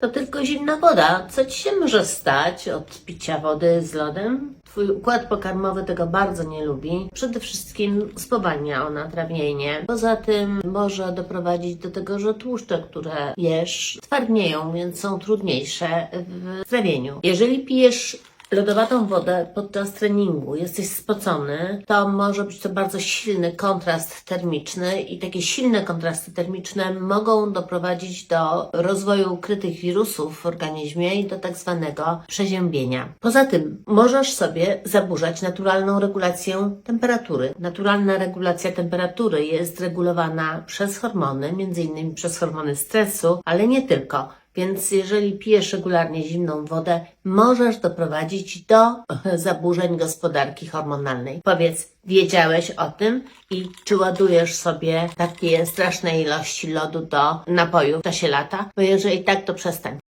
To tylko zimna woda. Co ci się może stać od picia wody z lodem? Twój układ pokarmowy tego bardzo nie lubi. Przede wszystkim spowalnia ona trawienie. Poza tym może doprowadzić do tego, że tłuszcze, które jesz, twardnieją, więc są trudniejsze w trawieniu. Jeżeli pijesz lodowatą wodę podczas treningu, jesteś spocony, to może być to bardzo silny kontrast termiczny i takie silne kontrasty termiczne mogą doprowadzić do rozwoju ukrytych wirusów w organizmie i do tak zwanego przeziębienia. Poza tym możesz sobie zaburzać naturalną regulację temperatury. Naturalna regulacja temperatury jest regulowana przez hormony, m.in. przez hormony stresu, ale nie tylko. Więc jeżeli pijesz regularnie zimną wodę, możesz doprowadzić do zaburzeń gospodarki hormonalnej. Powiedz, wiedziałeś o tym i czy ładujesz sobie takie straszne ilości lodu do napoju w czasie lata? Bo jeżeli tak, to przestań.